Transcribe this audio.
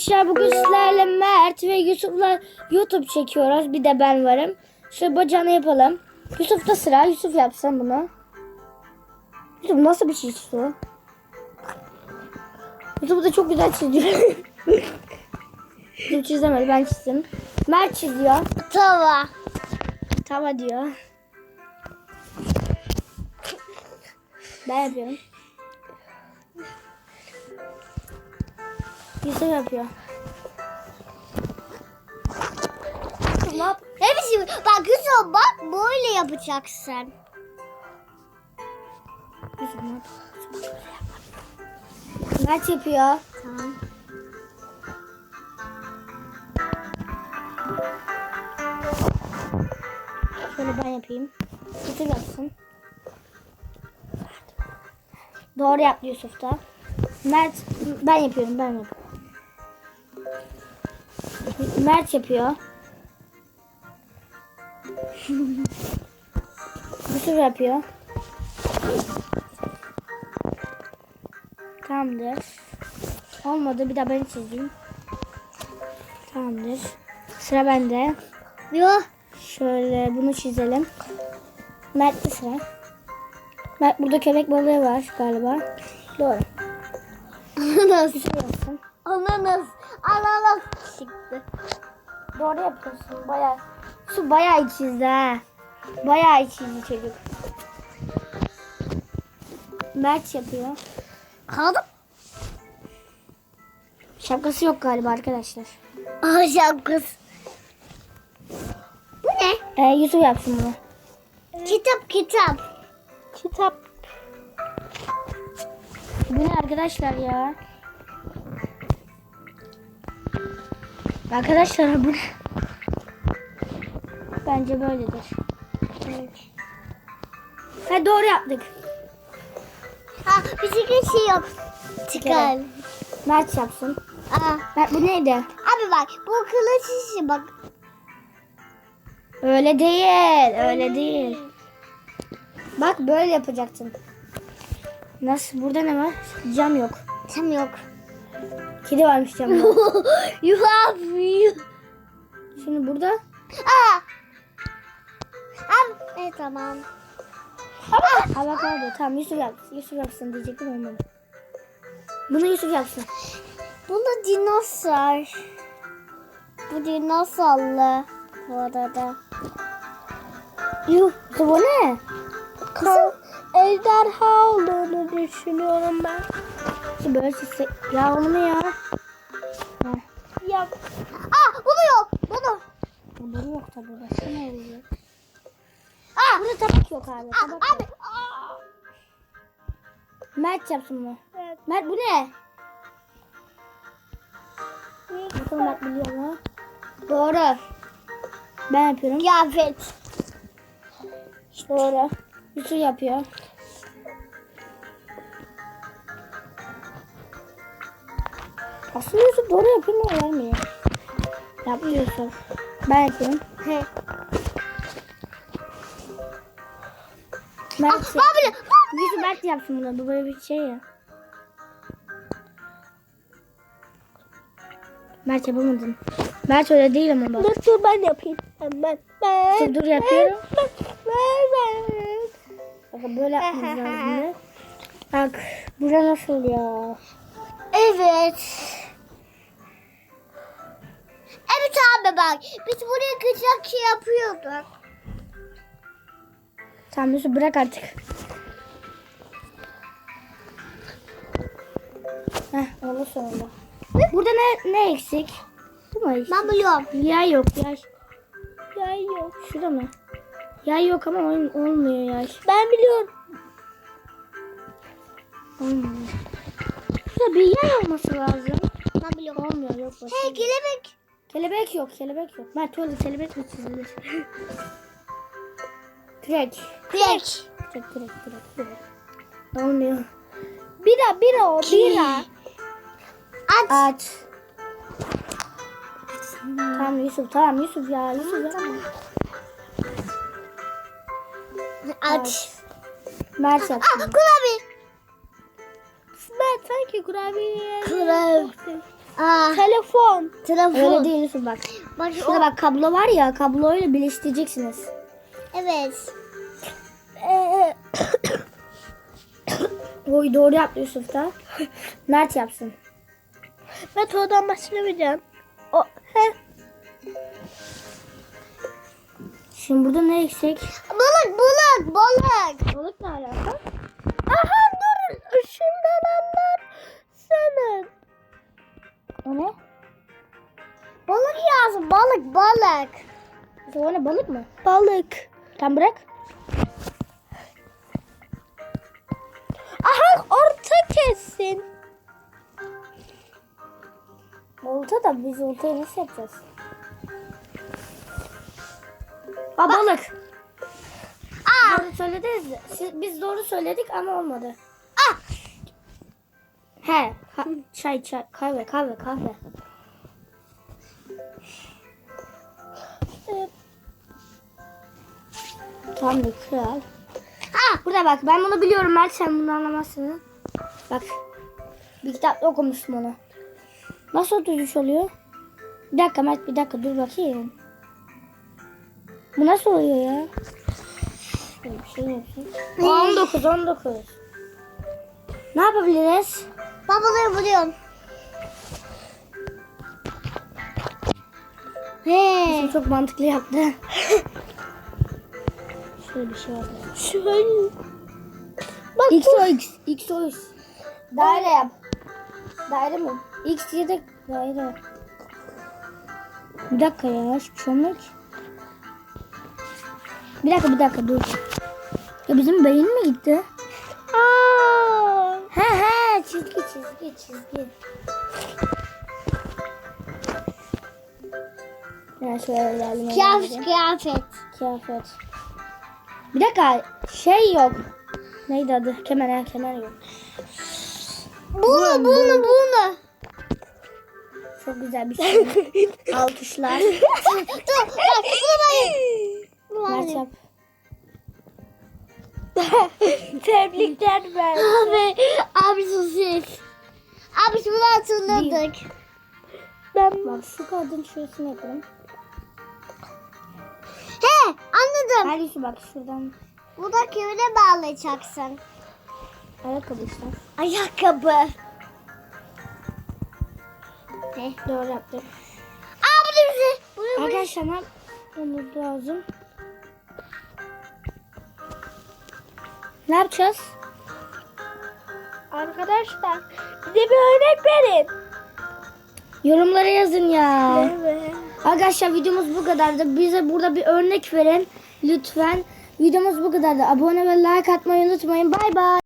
Arkadaşlar bugün sizlerle Mert ve Yusuf'la YouTube çekiyoruz. Bir de ben varım. Şöyle bacağını yapalım. Yusuf'ta sıra. Yusuf yapsın bunu. Yusuf nasıl bir şey çiziyor? Yusuf da çok güzel çiziyor. Yusuf çizemedi ben çizdim. Mert çiziyor. Tava. Tava diyor. Ben yapıyorum. Yusuf yapıyor. Yap? Ne biçim? Bak Yusuf bak böyle yapacaksın. Yusuf yapıyor? Mert yapıyor. Tamam. Şöyle ben yapayım. Yusuf yapsın. Doğru yaptı Yusuf da. Mert ben yapıyorum ben yapıyorum. Mert yapıyor. Yusuf yapıyor. Tamamdır. Olmadı bir daha ben çizeyim. Tamamdır. Sıra bende. Yok. Şöyle bunu çizelim. Mert'te sıra. Mert burada köpek balığı var galiba. Doğru. Ananas. Ananas. Ananas çıktı. Doğru yapıyorsun. Bayağı. Su bayağı çizdi ha. Bayağı çizdi çocuk. Mert yapıyor. Kaldım. Şapkası yok galiba arkadaşlar. Akşam kız. Bu ne? Ee, Yusuf yapsın bunu. Kitap kitap. Kitap. Bu ne arkadaşlar ya? Arkadaşlar bu? Bence böyledir. Ha doğru yaptık. Ha bisiklet şey yok. Çıkar. Mert yapsın. Aa. Mert bu neydi? Abi bak bu kılıç işi bak. Öyle değil. Öyle değil. Bak böyle yapacaksın. Nasıl? Burada ne var? Cam yok. Tam yok. Kedi varmış camda. you have you. Şimdi burada. Aa. Abi. Evet tamam. Ha bak orada. Tamam Yusuf yapsın. Yusuf yapsın diyecektim olmadı. Bunu Yusuf yapsın. Bunu dinozor. Bu dinosorlu bu arada. Yuh. O ne? Kızım ejderha olduğunu düşünüyorum ben. Yusuf böyle çizse. Ya onu ne ya? Yok. Aa bunu yok. Bunu. Bunları yok tabii. Başka ne oluyor? Aa. Burada tabak yok abi. Aa, Tabak yok. abi. Aa. Mert yapsın bunu. Evet. Mert bu ne? Bakalım Mert biliyor mu? Doğru. Ben yapıyorum. Kıyafet. Doğru. Yusuf yapıyor. Aslında Yusuf doğru yapıyor mu vermiyor? Yapıyor Yusuf. Ben yapıyorum. He. Mert, Aa, abi. Yusuf Mert yapsın bunu. Bu böyle bir şey ya. Mert yapamadın. Mert öyle değil ama bak. Dur dur ben yapayım. Ben. Ben. Dur, dur yapıyorum. Ben. Ben. ben. Bakın böyle yapmamız lazım. Bak bura nasıl ya? Evet. Evet abi bak. Biz buraya kaçak şey yapıyorduk. Tamam Yusuf bırak artık. Heh oldu sonunda. Burada ne ne eksik? Bu mu eksik? Ben biliyorum. Yay yok yay. Yay yok. Şurada mı? Yay yok ama ol- olmuyor yay. Ben biliyorum. Olmuyor. Şurada bir yay olması lazım. Ben biliyorum. Olmuyor yok. başka Hey kelebek. Kelebek yok kelebek yok. Mert öyle kelebek mi çizilir? Kürek. Kürek. Kürek kürek kürek kürek. Olmuyor. Bira bira o bira. At. Aç. Tamam Yusuf tamam Yusuf ya Yusuf ya. At. Mert Aa yapsın. kurabiye. Mert sanki kurabiye. Kurabiye. Aa, Telefon. telefon. Öyle değil Yusuf bak. Bak, Şurada o- bak kablo var ya kabloyla birleştireceksiniz. Evet. Ee, Oy doğru yaptı Yusuf da. Mert yapsın. ben oradan başlamayacağım. O, he. Şimdi burada ne eksik? Balık balık balık. Balık ne alaka? O ne? Balık yazın balık balık. O ne balık mı? Balık. Tam bırak. Aha orta kessin. Olta da biz oltayı nasıl yapacağız? Aa balık. Aa. Doğru söylediniz. Siz, biz doğru söyledik ama olmadı. Ah. He. Çay çay kahve kahve kahve. Ee, Tamamdır kral. Ha. Burada bak ben bunu biliyorum Mert sen bunu anlamazsın. Bak. Bir kitapta okumuştum onu. Nasıl 33 oluyor? Bir dakika Mert bir dakika dur bakayım. Bu nasıl oluyor ya? Bir şey yapayım. 19 19. Ne yapabiliriz? Babaları buluyorum. He. Şimdi çok mantıklı yaptı. Şöyle bir şey var. Şöyle. Bak X o X. X o X. Daire yap. Daire mi? X diye de daire. Bir dakika ya. Hiçbir şey olmuyor ki. Bir dakika bir dakika dur. Ya bizim beyin mi gitti? Aa. He he çizgi çizgi çizgi. Ya şöyle geldim. Kıyafet kıyafet. Kıyafet. Bir dakika şey yok. Neydi adı? Kemer ha kemer yok. Bunu bunu bunu. Çok güzel bir şey. Alkışlar. Dur bak bunu. Mert yap. Tebrikler ben. Abi, abi sosis. Abi bunu hatırladık. Ben Bak şu kadın şurasını yapalım. He anladım. Her şu bak şuradan Bu da köyüne bağlayacaksın. ayakkabı işte. Ayakkabı. He. Doğru yaptık. Aa. Bu da bize. Arkadaşlar ne yapmamız lazım? Ne yapacağız? arkadaşlar bize bir örnek verin. Yorumlara yazın ya. Evet. Arkadaşlar videomuz bu kadardı. Bize burada bir örnek verin. Lütfen. Videomuz bu kadardı. Abone ve like atmayı unutmayın. Bay bay.